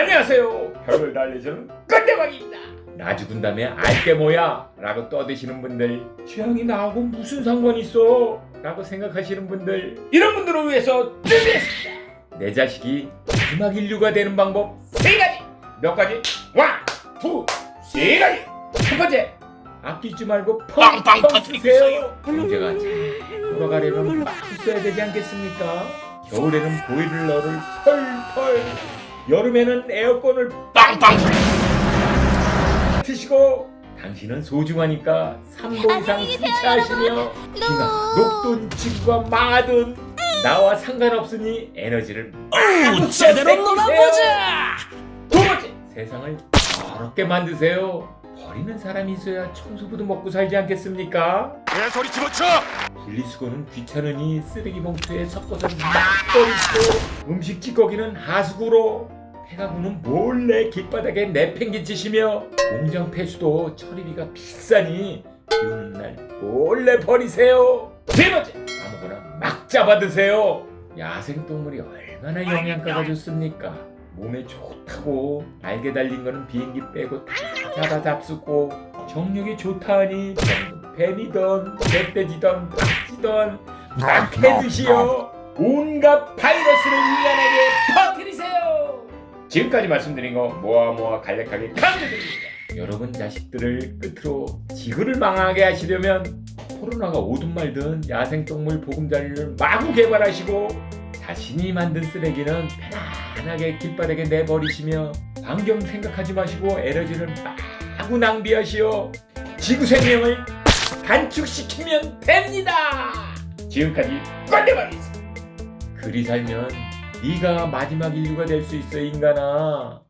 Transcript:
안녕하세요. 별을 달리주는 건대방입니다. 나 죽은 다음에 알게 뭐야? 라고 떠드시는 분들 취향이 나하고 무슨 상관이 있어? 라고 생각하시는 분들 이런 분들을 위해서 준비했습니다. 내 자식이 마지막 인류가 되는 방법 세 가지 몇 가지? 원, 투, 세 가지 첫 번째 아끼지 말고 펑펑 터뜨리고 쓰세요 경제가 잘 돌아가려면 막 써야 되지 않겠습니까? 겨울에는 보일러를 펄펄 여름에는 에어컨을 빵빵 드시고 당신은 소중하니까 3보 이상 수치하시며 비가 녹든 지구가 망하든 나와 상관없으니 에너지를 오 제대로 놀아보자! 두 번째 세상을 더럽게 만드세요. 버리는 사람이 있어야 청소부도 먹고 살지 않겠습니까? 개소리 집어쳐! 분리수거는 귀찮으니 쓰레기 봉투에 섞어서 막 버리고 음식 찌꺼기는 하수구로 폐가구는 몰래 길바닥에 내팽개 치시며 공장 폐수도 처리비가 비싸니 비 오는 날 몰래 버리세요. 세 번째 아무거나 막 잡아 드세요. 야생 동물이 얼마나 영양가가 좋습니까? 몸에 좋다고 날개 달린 거는 비행기 빼고 다 잡아 잡수고 정력이 좋다 하니 뱀이던 멧돼지던 닭지던 막 해 드시어 온갖 바이러스를 퍼뜨리세요 지금까지 말씀드린 거 모아 모아 간략하게 강조드립니다 여러분 자식들을 끝으로 지구를 망하게 하시려면 코로나가 오든 말든 야생동물 보금자리를 마구 개발하시고 자신이 만든 쓰레기는 편안하게 길바닥에 내버리시며 환경 생각하지 마시고 에너지를 마구 낭비하시어 지구 생명을 단축시키면 됩니다. 지금까지 꼰대방이었습니다. 그리 살면 네가 마지막 인류가 될 수 있어 인간아.